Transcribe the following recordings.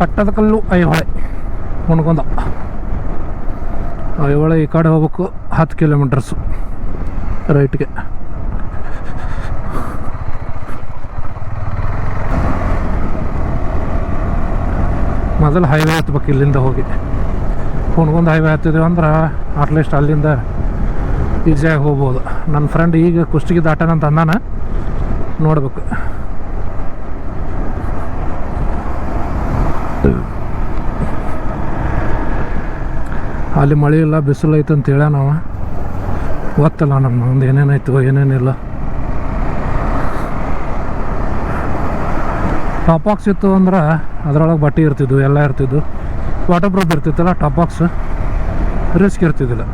ಪಟ್ಟದಕಲ್ಲು ಐಹೊಳೆ ಹುಣ್ಕೊಂದ ಐಹೊಳೆ ಈ ಕಡೆ ಹೋಗ್ಬೇಕು, ಹತ್ತು ಕಿಲೋಮೀಟರ್ಸು ರೈಟ್ಗೆ. ಮೊದಲು ಹೈವೇ ಹತ್ಬೇಕು ಇಲ್ಲಿಂದ ಹೋಗಿ. ಹುಣ್ಗೊಂದು ಹೈವೇ ಹತ್ತಿದ್ದೀವಿ ಅಂದ್ರೆ ಅಟ್ಲೀಸ್ಟ್ ಅಲ್ಲಿಂದ ಈಸಿಯಾಗಿ ಹೋಗ್ಬೋದು. ನನ್ನ ಫ್ರೆಂಡ್ ಈಗ ಕುಷ್ಟಗಿ ದಾಟನಂತ ಅಂದಾನ, ನೋಡ್ಬೇಕು. ಅಲ್ಲಿ ಮಳೆ ಇಲ್ಲ, ಬಿಸಿಲು ಐತೆ ಅಂತ ಹೇಳ ನಾವು ಗೊತ್ತಲ್ಲ ನಮ್ಮ ಒಂದು ಏನೇನಾಯ್ತು ಏನೇನಿಲ್ಲ ಟಾಪ್ ಬಾಕ್ಸ್ ಇತ್ತು ಅಂದ್ರೆ ಅದರೊಳಗೆ ಬಟ್ಟೆ ಇರ್ತಿದ್ವು, ಎಲ್ಲ ಇರ್ತಿದ್ವು. ವಾಟರ್ ಪ್ರೂಫ್ ಇರ್ತಿತ್ತಲ್ಲ ಟಾಪ್ ಬಾಕ್ಸ್ ರಿಸ್ಕ್ ಇರ್ತಿದ್ದಿಲ್ಲ.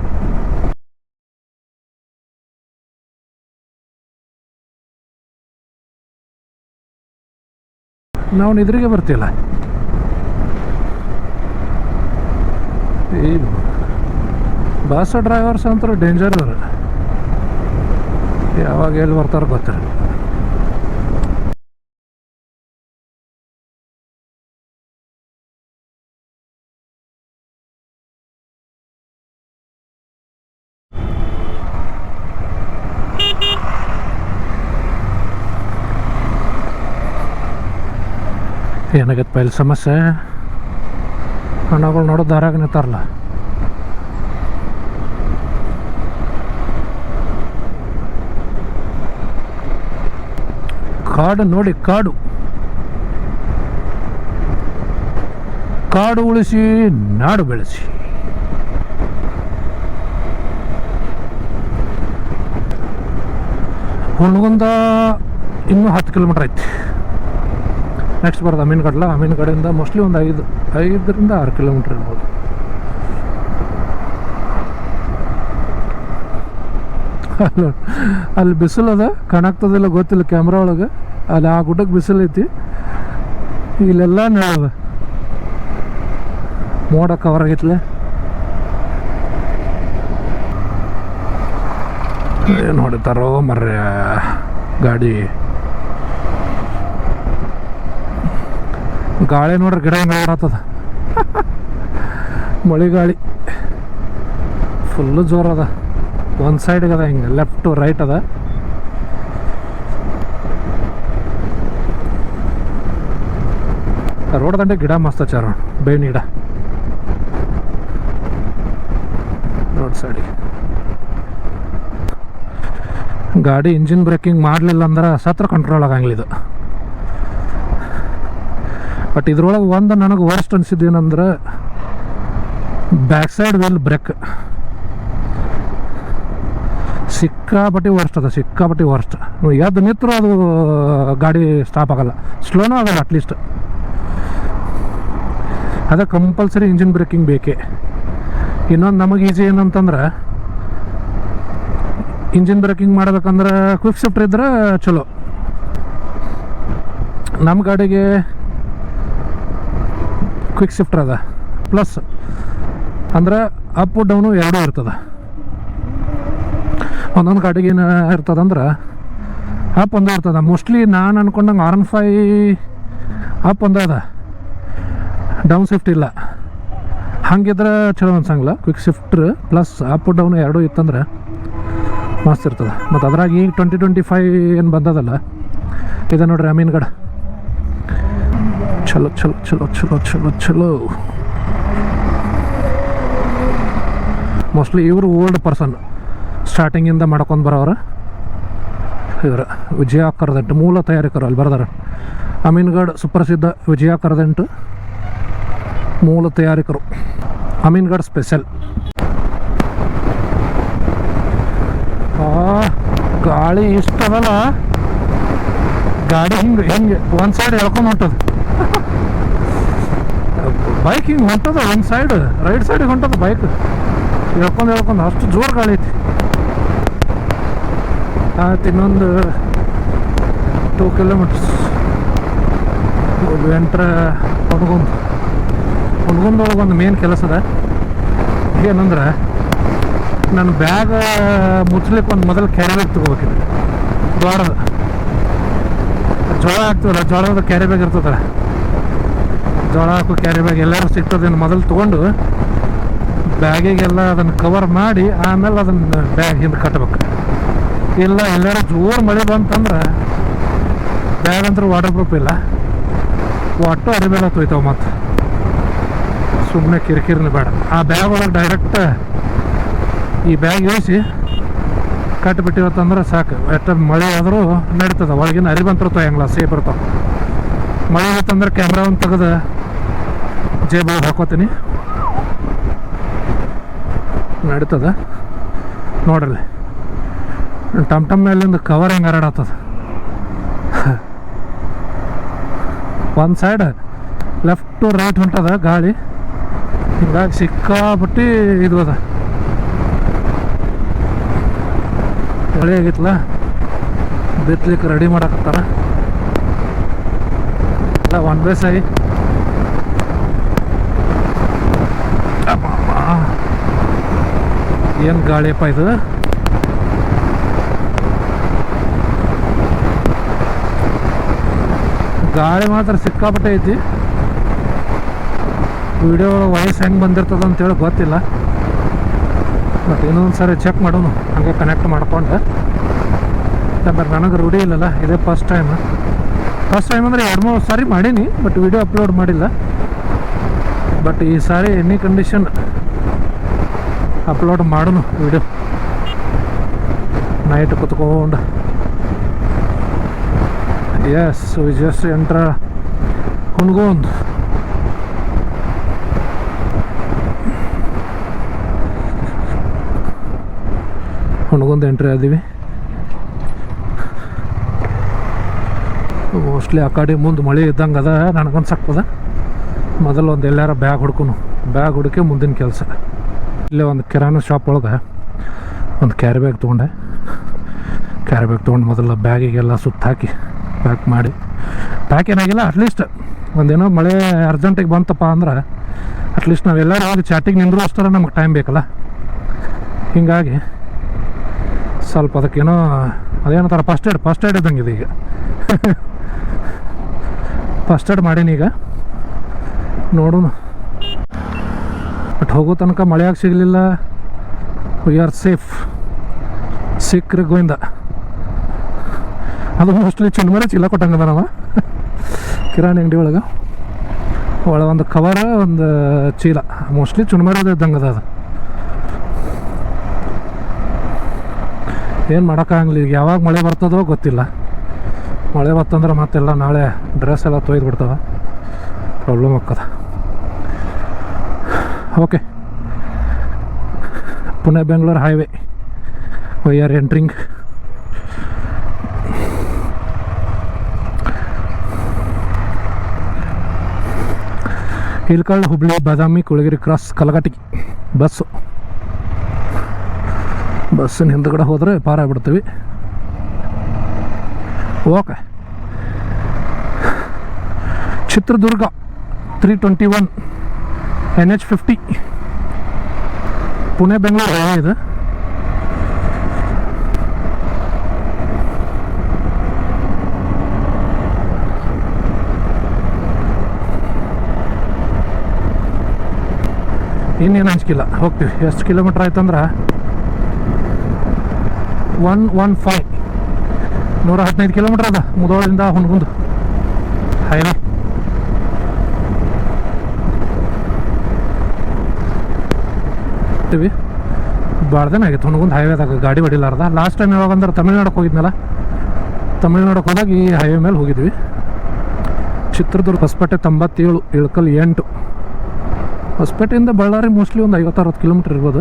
ನಾವು ನಿದ್ರಿಗೆ ಬರ್ತಿಲ್ಲ. ಈ ಬಸ್ ಡ್ರೈವರ್ಸ್ ಅಂತೂ ಡೇಂಜರ್ ಯಾವಾಗ ಎಲ್ಲಿ ಬರ್ತಾರೆ ಗೊತ್ತಿಲ್ಲ. ಏನಾಗತ್ತೆ ಪೈಲ್ ಸಮಸ್ಯೆ? ಹಣ್ಣುಗಳು ನೋಡೋ ದಾರಾಗ ನಿಂತಾರಲ್ಲ. ಕಾಡು ನೋಡಿ, ಕಾಡು. ಕಾಡು ಉಳಿಸಿ, ನಾಡು ಬೆಳೆಸಿ. ಹುಣಗುಂದ ಇನ್ನೂ ಹತ್ತು ಕಿಲೋಮೀಟ್ರ್ ಐತಿ. ನೆಕ್ಸ್ಟ್ ಬರೋದು ಅಮೀನ್ಗಡ್ಲ ಅಮೀನ್ಗಡೆಯಿಂದ ಮೋಸ್ಟ್ಲಿ ಒಂದು ಐದು, ಐದರಿಂದ ಆರು ಕಿಲೋಮೀಟ್ರ್ ಇರ್ಬೋದು. ಅಲ್ಲಿ ಬಿಸಿಲು ಅದ ಕಾಣಾಗ್ತದಿಲ್ಲ ಗೊತ್ತಿಲ್ಲ ಕ್ಯಾಮ್ರಾ ಒಳಗೆ. ಅಲ್ಲಿ ಆ ಗುಡ್ಡಕ್ಕೆ ಬಿಸಿಲು ಐತಿ. ಇಲ್ಲೆಲ್ಲ ನೆಳದ ಮೋಡ ಕವರ್ ಆಗೈತ್ಲೆ. ಏನು ಹೊಡಿತಾರೋ ಮರ್ಯ ಗಾಡಿ. ಗಾಳಿ ನೋಡ್ರಿ ಗಿಡ ನೋಡತ್ತದ ಮಳಿ ಗಾಳಿ. ಫುಲ್ಲು ಜೋರದ ಒಂದು ಸೈಡ್ಗೆ ಅದ ಹಿಂಗೆ ಲೆಫ್ಟ್ ಟು ರೈಟ್ ಅದ. ರೋಡ್ ದಂಡೆ ಗಿಡ ಮಸ್ತ್ ಹಚ್ಚಾರ ಬೇವಿನ ಗಿಡ. ರೋಡ್ ಸೈಡಿಗೆ ಗಾಡಿ ಇಂಜಿನ್ ಬ್ರೇಕಿಂಗ್ ಮಾಡಲಿಲ್ಲ ಅಂದ್ರೆ ಸತ್ರ ಕಂಟ್ರೋಲ್ ಆಗಂಗಿಲ್ಲ ಇದು. ಬಟ್ ಇದ್ರೊಳಗೆ ಒಂದು ನನಗೆ ವರ್ಸ್ಟ್ ಅನಿಸಿದ್ದೇನಂದ್ರೆ ಬ್ಯಾಕ್ ಸೈಡ್ ವೆಲ್ ಬ್ರೇಕ್ ಸಿಕ್ಕಾಪಟ್ಟಿ ವರ್ಸ್ಟ್ ಅದ, ಸಿಕ್ಕಾಪಟ್ಟಿ ವರ್ಸ್ಟ್ ಎದ್ದು ನಿಂತರೂ ಅದು ಗಾಡಿ ಸ್ಟಾಪ್ ಆಗಲ್ಲ. ಸ್ಲೋನೂ ಆಗಲ್ಲ ಅಟ್ಲೀಸ್ಟ್ ಅದ ಕಂಪಲ್ಸರಿ ಇಂಜಿನ್ ಬ್ರೇಕಿಂಗ್ ಬೇಕೇ. ಇನ್ನೊಂದು ನಮಗೆ ಈಸಿ ಏನಂತಂದ್ರೆ ಇಂಜಿನ್ ಬ್ರೇಕಿಂಗ್ ಮಾಡ್ಬೇಕಂದ್ರೆ ಕ್ವಿಕ್ ಶಿಫ್ಟ್ ಇದ್ರೆ ಚಲೋ. ನಮ್ಮ ಗಾಡಿಗೆ ಕ್ವಿಕ್ ಶಿಫ್ಟರ್ ಅದ. ಪ್ಲಸ್ ಅಂದ್ರೆ ಅಪ್ ಡೌನು ಎರಡೂ ಇರ್ತದೆ. ಒಂದೊಂದು ಗಾಡಿಗೆ ಏನು ಇರ್ತದಂದ್ರೆ ಅಪ್ ಒಂದೇ ಇರ್ತದೆ. ಮೋಸ್ಟ್ಲಿ ನಾನು ಅನ್ಕೊಂಡಂಗೆ ಆರ್ ಎನ್ ಫೈ ಅಪ್ ಒಂದೇ ಅದ. ಡೌನ್ ಶಿಫ್ಟ್ ಇಲ್ಲ. ಹಂಗಿದ್ರೆ ಚಲೋ ಅನ್ಸಂಗಿಲ್ಲ. Quick shift plus up down ಎರಡೂ ಇತ್ತಂದ್ರೆ ಮಸ್ತ್ ಇರ್ತದೆ. ಮತ್ತು ಅದ್ರಾಗ ಈಗ ಟ್ವೆಂಟಿ ಟ್ವೆಂಟಿ ಫೈವ್ ಏನು ಬಂದದಲ್ಲ, ಇದೆ ನೋಡ್ರಿ ಅಮೀನ್ಗಡ ಚಲೋ ಚಲೋ ಚಲೋ ಚಲೋ ಚಲೋ ಚಲೋ. ಮೋಸ್ಟ್ಲಿ ಇವರು ಓಲ್ಡ್ ಪರ್ಸನ್ ಸ್ಟಾರ್ಟಿಂಗಿಂದ ಮಾಡ್ಕೊಂಡು ಬರೋರು ಇವರು. ವಿಜಯ ಕರದಂಟು ಮೂಲ ತಯಾರಿಕರು ಅಲ್ಲಿ ಬರ್ದಾರ. ಅಮೀನ್ಗಢ್ ಸುಪ್ರಸಿದ್ಧ ವಿಜಯ ಕರದಂಟು ಮೂಲ ತಯಾರಿಕರು. ಅಮೀನ್ಗಢ್ ಸ್ಪೆಷಲ್. ಗಾಳಿ ಇಷ್ಟದಲ್ಲ ಗಾಡಿ ಹಿಂಗೆ ಹಿಂಗೆ, ಒಂದು ಸೈಡ್ ಎಳ್ಕೊಂಡು ಹೊಂಟದ. ಬೈಕ್ ಹಿಂಗೆ ಹೊಂಟದ ಒಂದು ಸೈಡ್ ರೈಟ್ ಸೈಡಿಗೆ ಹೊಂಟದ ಬೈಕ್. ಎಳ್ಕೊಂಡು ಎಳ್ಕೊಂಡು, ಅಷ್ಟು ಜೋರು ಗಾಳಿ ಐತಿ. ಆಯ್ತು ಇನ್ನೊಂದು ಟೂ ಕಿಲೋಮೀಟರ್ಸ್ ಎಂಟ್ರ ಹೊಡ್ಗೊಂದು ಹುಣಗುಂದೊಳಗೆ ಒಂದು ಮೇನ್ ಕೆಲಸ ಅದ. ಏನಂದ್ರೆ ನನ್ನ ಬ್ಯಾಗ್ ಮುಚ್ಚಲಿಕ್ಕೆ ಒಂದು ಮೊದಲು ಕ್ಯಾರಿ ಬ್ಯಾಗ್ ತೊಗೋಬೇಕಿದೆ ದ್ವಾರದ ಜೋಳ ಹಾಕ್ತದ ಜೋಳದ ಕ್ಯಾರಿ ಬ್ಯಾಗ್ ಇರ್ತದಲ್ಲ. ಜೋಳ ಹಾಕು ಕ್ಯಾರಿ ಬ್ಯಾಗ್ ಎಲ್ಲರೂ ಸಿಗ್ತದೇನು ಮೊದಲು ತೊಗೊಂಡು ಬ್ಯಾಗಿಗೆಲ್ಲ ಅದನ್ನು ಕವರ್ ಮಾಡಿ, ಆಮೇಲೆ ಅದನ್ನು ಬ್ಯಾಗ್ ಹಿಂದೆ ಕಟ್ಬೇಕು. ಇಲ್ಲ, ಎಲ್ಲಾರು ಜೋರು ಮಳೆ ಬಂತಂದ್ರೆ ಬ್ಯಾಗ್ ಅಂದ್ರೆ ವಾಟರ್ ಪ್ರೂಫ್ ಇಲ್ಲ. ಒಟ್ಟು ಮೇಲೆ ತೊಯ್ತಾವ ಮತ್ತು. ಸುಮ್ಮನೆ ಕಿರಿಕಿರಿನ ಬೇಡ. ಆ ಬ್ಯಾಗ್ ಒಳಗೆ ಡೈರೆಕ್ಟ್ ಈ ಬ್ಯಾಗ್ ಇಳಿಸಿ ಕಟ್ಟಿಬಿಟ್ಟಿವತ್ತಂದ್ರೆ ಸಾಕು. ಎಷ್ಟ ಮಳೆ ಆದರೂ ನಡೀತದೆ. ಒಳಗಿನ ಅರಿವಂತಿರ್ತಾವೆ ಹೆಂಗ್ಲ ಸೇಫ್ ಇರ್ತಾವೆ. ಮಳೆ ಬಂತಂದ್ರೆ ಕ್ಯಾಮ್ರಾ ಒಂದು ತೆಗೆದು ಜೇಬ್ ಹಾಕೋತೀನಿ. ನಡೀತದ? ನೋಡ್ರಿ. ಟಮ್ ಟಮ್ ಮೇಲಿಂದ ಕವರ್ ಹೆಂಗೆ ಹರಡತ್ತದ ಒಂದು ಸೈಡ್ ಲೆಫ್ಟ್ ಟು ರೈಟ್ ಹೊಂಟದ ಗಾಳಿ. ಹಿಂಗಾಗಿ ಸಿಕ್ಕಾಪಟ್ಟಿ ಇದು ಅದ. ಮಳೆ ಆಗಿತ್ತಲ್ಲ ಬಿತ್ತಲಿಕ್ಕೆ ರೆಡಿ ಮಾಡಕತ್ತಾರ. ಎಲ್ಲ ಒನ್ ಬೇ ಸೈ ಏನು ಗಾಳಿಯಪ್ಪ ಇದು? ಗಾಳಿ ಮಾತ್ರ ಸಿಕ್ಕಾಪಟ್ಟೆ ಐತಿ. ವಿಡಿಯೋ ವಾಯ್ಸ್ ಹೆಂಗೆ ಬಂದಿರ್ತದ ಅಂತೇಳಿ ಗೊತ್ತಿಲ್ಲ. ಬಟ್ ಇನ್ನೊಂದು ಸಾರಿ ಚೆಕ್ ಮಾಡೋನು ಹಂಗೆ ಕನೆಕ್ಟ್ ಮಾಡ್ಕೊಂಡು. ಯಾಕಂದ್ರೆ ನನಗೆ ರೂಢಿ ಇಲ್ಲಲ್ಲ, ಇದೇ ಫಸ್ಟ್ ಟೈಮ್ ಫಸ್ಟ್ ಟೈಮ್ ಅಂದರೆ ಎರಡು ಮೂರು ಸಾರಿ ಮಾಡೀನಿ ಬಟ್ ವಿಡಿಯೋ ಅಪ್ಲೋಡ್ ಮಾಡಿಲ್ಲ. ಬಟ್ ಈ ಸಾರಿ ಎನಿ ಕಂಡೀಷನ್ ಅಪ್ಲೋಡ್ ಮಾಡೋನು ವಿಡಿಯೋ ನೈಟ್ ಕುತ್ಕೊಂಡು. ಎಸ್ ವಿ ಜಸ್ಟ್ ಎಂಟ್ರ ಹುಣ್ಗೊಂದು ಕುಣ್ಗೊಂದು ಎಂಟ್ರಿ ಆದೀವಿ. ಮೋಸ್ಟ್ಲಿ ಆ ಮುಂದೆ ಮಳೆ ಇದ್ದಂಗೆ ಅದ ನನಗನ್ಸಕ್ತದ ಮೊದಲು ಒಂದು ಎಲ್ಲಾರ ಬ್ಯಾಗ್ ಹುಡ್ಕೊನು. ಬ್ಯಾಗ್ ಹುಡುಕಿ ಮುಂದಿನ ಕೆಲಸ. ಇಲ್ಲೇ ಒಂದು ಕಿರಾಣಿ ಶಾಪ್ ಒಳಗೆ ಒಂದು ಕ್ಯಾರಿ ಬ್ಯಾಗ್ ತೊಗೊಂಡೆ. ಕ್ಯಾರಿ ಬ್ಯಾಗ್ ತೊಗೊಂಡು ಮೊದಲು ಬ್ಯಾಗಿಗೆಲ್ಲ ಸುತ್ತ ಹಾಕಿ ಪ್ಯಾಕ್ ಮಾಡಿ. ಪ್ಯಾಕ್ ಏನಾಗಿಲ್ಲ ಅಟ್ಲೀಸ್ಟ್ ಒಂದೇನೋ ಮಳೆ ಅರ್ಜೆಂಟಿಗೆ ಬಂತಪ್ಪ ಅಂದ್ರೆ ಅಟ್ಲೀಸ್ಟ್ ನಾವೆಲ್ಲರೂ ಹೋಗಿ ಚಾಟಿಗೆ ನಿಂದ್ರು ಅಷ್ಟರ ನಮಗೆ ಟೈಮ್ ಬೇಕಲ್ಲ. ಹೀಗಾಗಿ ಸ್ವಲ್ಪ ಅದಕ್ಕೇನೋ ಅದೇನಂತಾರೆ ಫಸ್ಟ್ ಏಡ್ ಫಸ್ಟ್ ಏಡ್ ಇದ್ದಂಗೆ ಇದು ಈಗ. ಫಸ್ಟ್ ಏಡ್ ಮಾಡೀನಿ ಈಗ. ನೋಡೋಣ. ಬಟ್ ಹೋಗೋ ತನಕ ಮಳೆಯಾಗಿ ಸಿಗಲಿಲ್ಲ. ವಿ ಆರ್ ಸೇಫ್ ಸಿಕ್ಕ್ರೆ ಗೋವಿಂದ ಅದು ಮೋಸ್ಟ್ಲಿ ಚಿನ್ಮರೆ ಚೀಲ ಕೊಟ್ಟಂಗದ ನಾವು ಕಿರಾಣಿ ಅಂಗಡಿ ಒಳಗೆ. ಒಳ ಒಂದು ಕವರ ಒಂದು ಚೀಲ. ಮೋಸ್ಟ್ಲಿ ಚುನ್ಮರದ ಇದ್ದಂಗೆ ಅದ ಅದು. ಏನು ಮಾಡೋಕ್ಕಾಗಲಿ ಈಗ ಯಾವಾಗ ಮಳೆ ಬರ್ತದೋ ಗೊತ್ತಿಲ್ಲ. ಮಳೆ ಬರ್ತಂದ್ರೆ ಮತ್ತೆಲ್ಲ ನಾಳೆ ಡ್ರೆಸ್ ಎಲ್ಲ ತೊಯ್ದು ಪ್ರಾಬ್ಲಮ್ ಆಗ್ತದೆ. Okay Pune, Bengaluru highway we are entering Ilkal Hubli, Badami, Kulageri cross Kalghatgi. Bus. ಬಸ್ಸಿನ ಹಿಂದ್ಗಡೆ ಹೋದರೆ ಪಾರ ಬಿಡ್ತೀವಿ okay. Chitradurga three twenty one N H fifty Pune, Bengaluru ಇದು. ಇನ್ನೇನು ಹಂಚ್ಕಿಲ್ಲ. ಹೋಗ್ತೀವಿ. ಎಷ್ಟು ಕಿಲೋಮೀಟ್ರ್ ಆಯ್ತಂದ್ರೆ? One one five. ನೂರ ಹದಿನೈದು ಕಿಲೋಮೀಟ್ರ್ ಅದ. ಮುದೋಳಿಂದ ಹುಣಗುಂದು. ಹೈವೇ. ಭಾಳ ದಿನ ಆಗಿತ್ತು. ಹುಣಗುಂದು ಹೈವೇದಾಗ ಗಾಡಿ ಹೊಡಿಲಾರ್ದ. ಲಾಸ್ಟ್ ಟೈಮ್ ಯಾವಾಗ ಅಂದ್ರೆ ತಮಿಳ್ನಾಡಕ್ಕೆ ಹೋಗಿದ್ನಲ್ಲ? ತಮಿಳ್ನಾಡಕ್ಕೆ ಹೋದಾಗ ಈ ಹೈವೇ ಮೇಲೆ ಹೋಗಿದ್ವಿ. ಚಿತ್ರದುರ್ಗ ಹೊಸಪೇಟೆ ತೊಂಬತ್ತೇಳು, ಇಳ್ಕಲ್ ಎಂಟು. ಹೊಸಪೇಟೆಯಿಂದ ಬಳ್ಳಾರಿ ಮೋಸ್ಟ್ಲಿ ಒಂದು ಐವತ್ತು ಅರವತ್ತು ಕಿಲೋಮೀಟ್ರ್ ಇರ್ಬೋದು.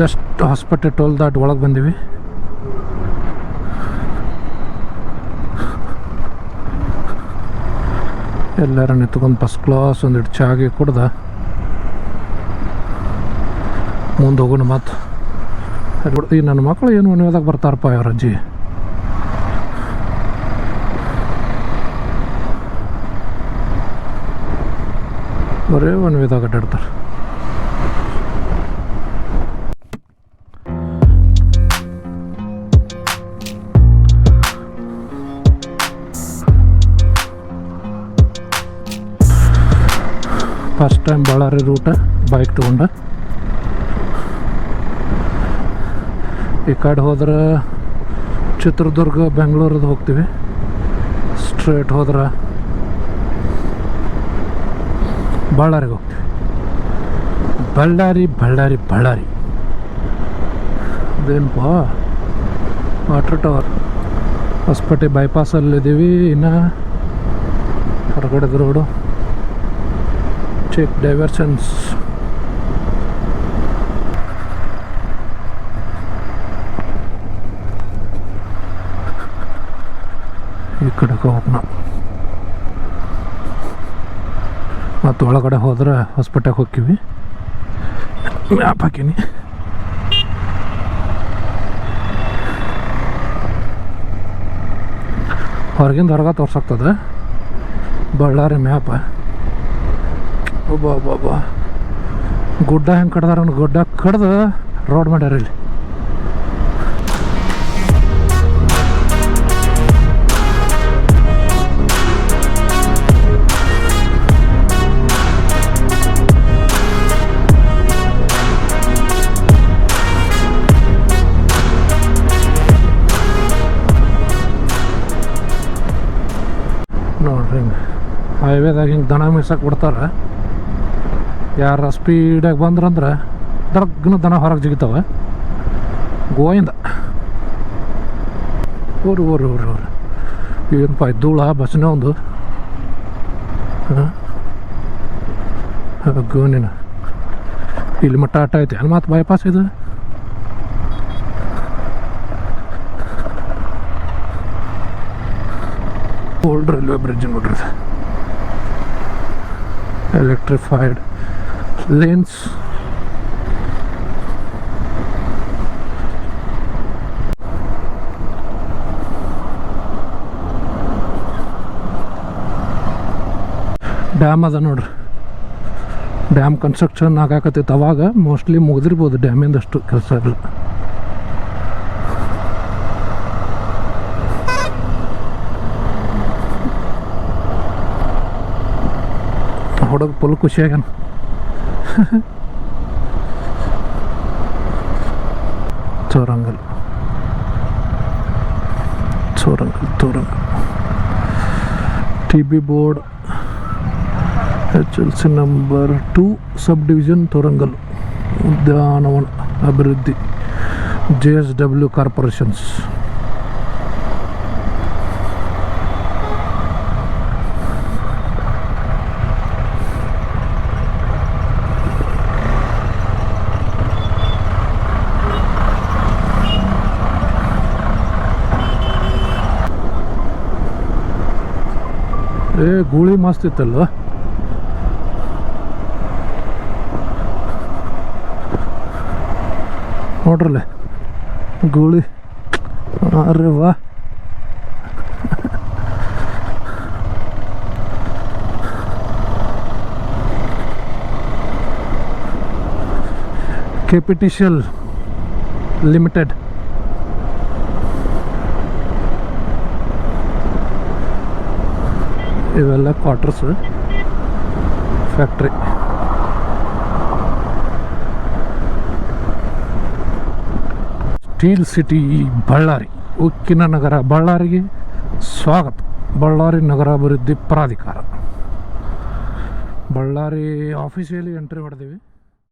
ಜಸ್ಟ್ ಹೊಸಪೇಟೆ ಟೋಲ್ ದಾಟ್ ಒಳಗೆ ಬಂದೀವಿ. ಎಲ್ಲರೂ ನಿಂತ್ಕೊಂಡು ಫಸ್ಟ್ ಕ್ಲಾಸ್ ಒಂದಿಟ್ಟು ಚಾಗಿ ಕುಡ್ದ. ಮುಂದೆ ಹೋಗೋಣ ಮತ್ತು ಈ ನನ್ನ ಮಕ್ಕಳು ಏನು ಅನ್ಯೋದಾಗ ಬರ್ತಾರಪ್ಪ ಇವ್ರ ಅಜ್ಜಿ ಬರೀ ಒನ್ ವಿದಾಗ ಅಡ್ಡಾಡ್ತಾರೆ ಫಸ್ಟ್ ಟೈಮ್ ಬಳ್ಳಾರಿ ರೂಟ ಬೈಕ್ ತೊಗೊಂಡೆ ಈ ಕಡೆ ಹೋದ್ರೆ ಚಿತ್ರದುರ್ಗ, ಬೆಂಗಳೂರದ್ದು ಹೋಗ್ತೀವಿ. ಸ್ಟ್ರೇಟ್ ಹೋದ್ರೆ ಬಳ್ಳಾರಿಗೆ ಹೋಗ್ತೀವಿ. ಬಳ್ಳಾರಿ ಬಳ್ಳಾರಿ ಬಳ್ಳಾರಿ. ಅದೇನಪ್ಪ? ವಾಟರ್ ಟವರ್ ಹೊಸಪೇಟೆ ಬೈಪಾಸಲ್ಲಿದ್ದೀವಿ ಇನ್ನು ಹೊರಗಡೆದ ರೋಡು ಚೆಕ್ ಡೈವರ್ಷನ್ಸ್ ಈ ಕಡೆ ಹೋಗೋಣ ಮತ್ತು ಒಳಗಡೆ ಹೋದ್ರೆ ಹೊಸ್ಪೇಟೆಗೆ ಹೋಗ್ತೀವಿ. ಮ್ಯಾಪ್ ಹಾಕೀನಿ. ಹೊರಗಿಂದ ಹೊರಗೆ ತೋರ್ಸಾಗ್ತದೆ. ಬಳ್ಳಾರಿ ಮ್ಯಾಪ ಒಬ್ಬ ಒಬ್ಬ ಒಬ್ಬ ಗುಡ್ಡ ಹೆಂಗೆ ಕಡ್ದಾರ ಗುಡ್ಡ ಕಡ್ದು ರೋಡ್ ಮಾಡ್ಯಾರ ಇಲ್ಲಿ. ಹೈವೇದಾಗ ಹಿಂಗೆ ದನ ಮೀಸಕ್ಕೆ ಬಿಡ್ತಾರೆ. ಯಾರ ಸ್ಪೀಡಾಗಿ ಬಂದ್ರಂದ್ರೆ ದರ್ಗ್ನ ದನ ಹೊರಗೆ ಜಿಗಿತಾವೆ. ಗೋಯಿಂದ ಊರು ಊರು ಊರು ಊರು. ಏನಪ್ಪ ಧೂಳ ಬಸ್ನೇ ಒಂದು. ಗೋನಿನ. ಇಲ್ಲಿ ಮಟ್ಟ ಆಟ ಐತೆ. ಅಲ್ಲಿ ಮತ್ತು ಬೈಪಾಸ್ ಇದು? ಓಲ್ಡ್ ರೈಲ್ವೆ ಬ್ರಿಡ್ಜ್ ನೋಡ್ರಿ ಎಲೆಕ್ಟ್ರಿಫೈಡ್ ಲೇನ್ಸ್ ಡ್ಯಾಮ್ ಅದ ನೋಡ್ರಿ. ಡ್ಯಾಮ್ ಕನ್ಸ್ಟ್ರಕ್ಷನ್ ಆಗಾಕತ್ತೈತೆ ಅವಾಗ ಮೋಸ್ಟ್ಲಿ ಮುಗಿದಿರ್ಬೋದು ಡ್ಯಾಮಿಂದಷ್ಟು ಕೆಲಸ ಇಲ್ಲ. ಹುಡುಗ full ಖುಷಿಯಾಗ್ಯಾನ Chorangal. Chorangal Chorangal. T B board H L C number two subdivision Torangal ಉದ್ಯಾನವನ ಅಭಿವೃದ್ಧಿ ಜೆ ಎಸ್ ಡಬ್ಲ್ಯೂ ಕಾರ್ಪೊರೇಷನ್ಸ್ ಏ ಗೂಳಿ ಮಸ್ತ್ ಇತ್ತಲ್ವ ನೋಡ್ರಲ್ಲ ಗೂಳಿ. ಅರೆ ವಾ. ಕೆಪಿಟಿಷಿಯಲ್ ಲಿಮಿಟೆಡ್. ಇವೆಲ್ಲ quarters factory steel city Ballari ಉಕ್ಕಿನ ನಗರ, ಬಳ್ಳಾರಿಗೆ ಸ್ವಾಗತ. ಬಳ್ಳಾರಿ ನಗರಾಭಿವೃದ್ಧಿ ಪ್ರಾಧಿಕಾರ. ಬಳ್ಳಾರಿ ಆಫೀಸಿಯಲ್ಲಿ ಎಂಟ್ರಿ ಹೊಡೆದೀವಿ